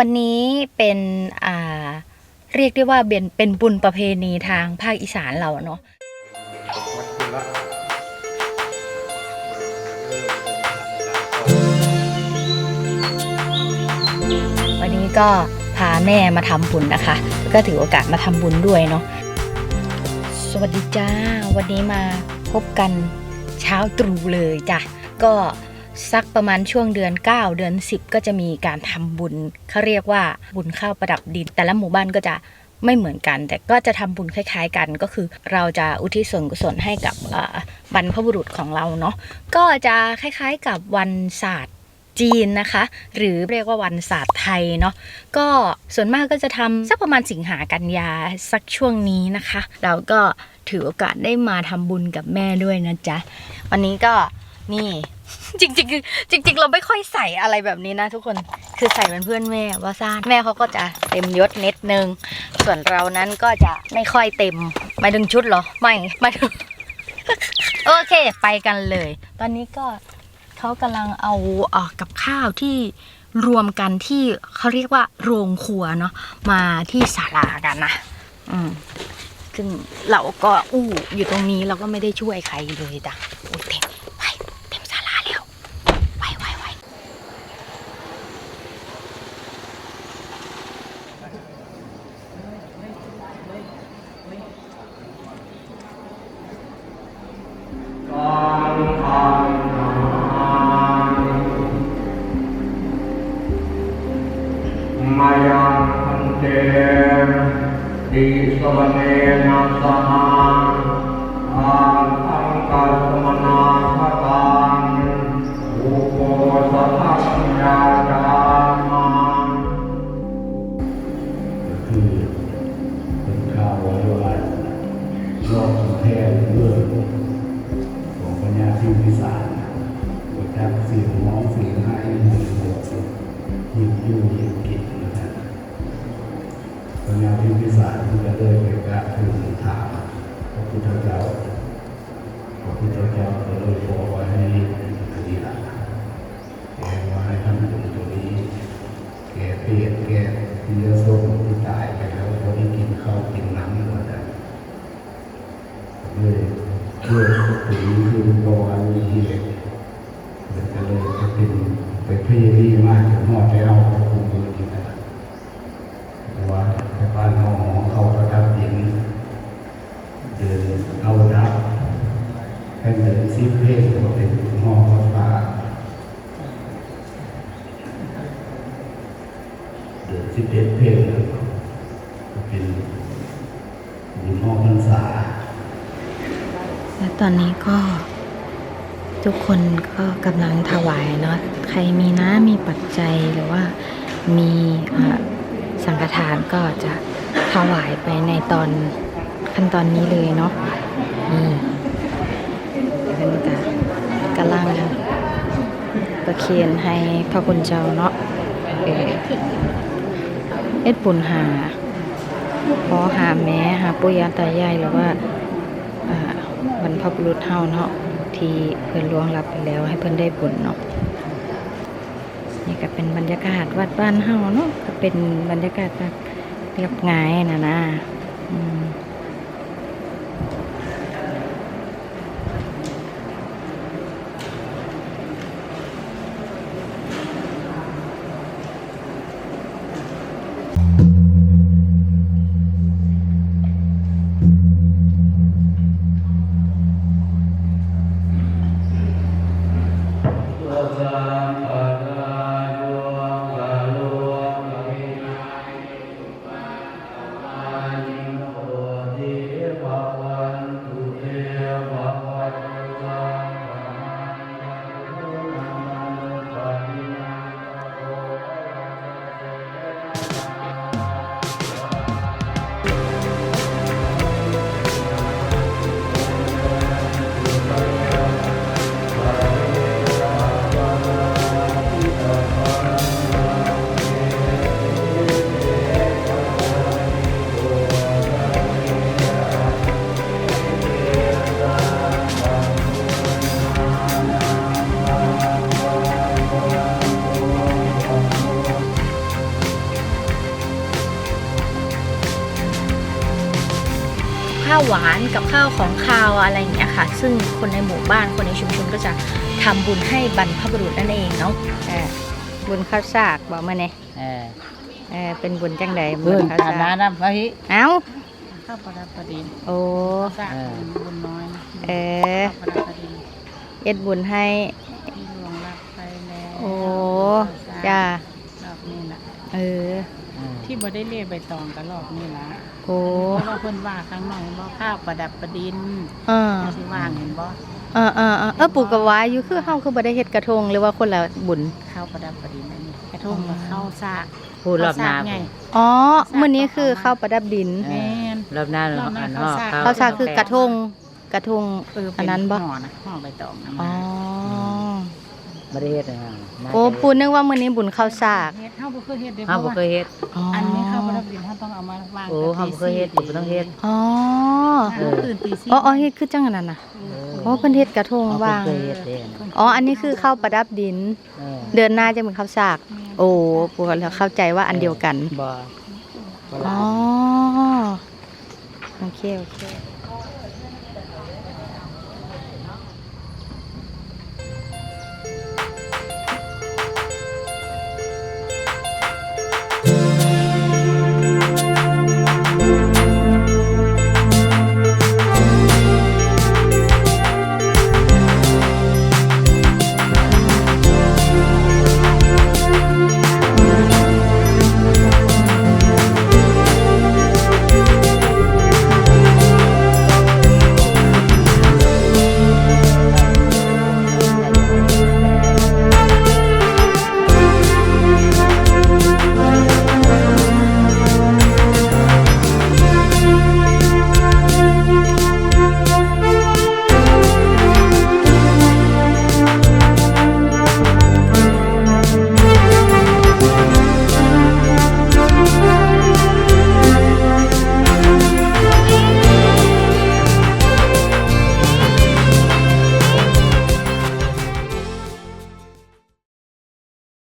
วันนี้เป็นอ่าเรียกได้ว่าเป็นเป็นบุญประเพณีทางภาคอีสานเราเนาะวันนี้ก็พาแม่มาทำบุญนะคะ ก็ถือโอกาสมาทำบุญด้วยเนาะสวัสดีจ้า วันนี้มาพบกันเช้าตรู่เลยจ้ะก็ สักประมาณช่วงเดือน 9 เดือน 10 ก็จะมีการทำบุญเขาเรียกว่าบุญข้าวประดับดิน แต่ละหมู่บ้านก็จะไม่เหมือนกัน แต่ก็จะทำบุญคล้าย ๆ กันก็คือ เราจะอุทิศส่วนกุศลให้กับบรรพบุรุษของเราเนาะก็จะคล้ายๆกับวันศาสตร์จีนนะคะ หรือเรียกว่าวันศาสตร์ไทยเนาะก็ส่วนมากก็จะทำสักประมาณสิงหากันยาสักช่วงนี้นะคะ เราก็ถือโอกาสได้มาทำบุญกับแม่ด้วยนะจ๊ะ วันนี้ก็ นี่ จริงๆจริง ๆ เราไม่ค่อยใส่อะไรแบบนี้นะทุกคนคือใส่เป็นเพื่อนแม่ว่าซ่านแม่เขาก็จะเต็มยศเน็ตนึง ส่วนเรานั้นก็จะไม่ค่อยเต็มหมายถึงชุดเหรอไม่หมายถึงโอเคไปกันเลย ตอนนี้ก็เขากำลังเอาเออกับข้าวที่รวมกันที่เขาเรียกว่าโรงครัวเนาะมาที่ศาลากันนะอืมซึ่งเราก็อู้อยู่ตรงนี้เราก็ไม่ได้ช่วยใครเลยจ้ะโอ้เต็มไปเต็มศาลาแล้วไปไปไป มายังพันเตดีสวเนนะสหาอาอังกัสมนาคตังอุโปสั ทัญญาจามาคือเป็นข่าวไว้ว่าโลกสนเทศเรื่อ บททักสิ่งน้องสิ่งให้หมู่หมดยิ่งยู่ยิ่งกินนะครับปัญญาที่พิสารที่จะเลยไปกราบทูลถามพระพุทธเจ้าพระพุทธเจ้าก็เลยบอกว่าให้ปฏิบัติแกว่าให้ทำบุญตัวนี้แก่เปียกแก่ที่จะส่งที่ตายไปแล้วเขาได้กินข้าวกินน้ำหมดอะเลยเพื่อถึงคือบวรมีเหตุ ไปพยายามมากถึงหอดไปเอาคุมมือดีนะว่าไปบ้านห้องของเขาประทับยินเดินเอาดับแค่เดินซิเพศก็เป็นห้องฟ้าเดือนสิบเอ็ดเพลงเป็นบุญนอกพรรษาและตอนนี้ก็ ทุกคนก็กำลังถวายเนาะใครมีน้ำมีปัจจัยหรือว่ามีสังฆทานก็จะถวายไปในตอนขั้นตอนนี้เลยเนาะนี่เพิ่นก็กำลังประเคียนให้พระคุณเจ้าเนาะเอเอ็ดบุญหาขอหาแม่หาปุยาตายายหรือว่าอ่าบรรพบุรุษเฮาเนาะ ที่เพื่อนล่วงลับไปแล้วให้เพื่อนได้บุญเนาะนี่ก็เป็นบรรยากาศวัดบ้านเฮาเนาะก็เป็นบรรยากาศแบบเรียบง่ายนะนะอืมาวหวานกับข้าวของคาวอะไรอย่างเงี้ยค่ะ ซึ่งคนในหมู่บ้านคนในชุมชนก็จะทำบุญให้บรรพบุรุษนั่นเองเนาะเออบุญข้าวสากบอกมาเนี่ยเออเออเป็นบุญจังใดบุเพื่ญอนข้าวตาสาน้ากน้ำพระหิเอ้าข้าวประดับประดินโอ้สร้างบุญน้อยเออข้าวประดับประดินเอ็ดบุญให้ที่หลวงรับไปแล้วโอ้จ้ารอบนี้ล่ะเออที่บ่ได้เล่ใบตองกับรอบนี้ล่ะ โอ้เพราะว่าเพิ่นว่าข้างนอกบ่ข้าวประดับประดินเออสิว่างเห็นบ่เออเออเออเออปลูกกะวายอยู่คือเฮาคือบ่ได้เฮ็ดกระทงหรือว่าคนละบุญข้าวประดับประดินอันนี้กระทงกับข้าวซากพูดรอบหน้าข้วสกไงอ๋อมื้อนี้คือข้าวประดับดินแม่นรอบหน้ารอบหน้าอันข้าวสารข้าวสากคือกระทงกระทงเอออัเป็นนนั้นบ่ห่อนะห่อใบตองนะอ๋อ ไม่ได้เฮ็ดนะโอ้ปูนึกว่ามื้อนี้บุญข้าวสากเฮ็ดเฮาบ่เคยเฮ็ดเด้ห้าบ่เคยเฮ็ดอ๋ออัอันนี้ข้าวประดับประดินเฮาต้องเอามาวางโอ้แต่ห้าบ่เคยเฮ็ดตีบ่ต้องเฮ็ดอ๋อถ้าเราตื่นตีสี่อ๋ออ๋อเฮ็ดคือจังอันนั้นน่ะโอ้เพิ่นเฮ็ดกระทงอ๋อวางเคยเฮ็ดเด้นะอ๋ออันนี้คือข้าวประดับดิน เออเดือนหน้าจะเป็นข้าวสาก โอ้ปูก็แล้วเข้าใจว่าอันเดียวกันบ่บ่อ๋ลาอดโอเคโอเค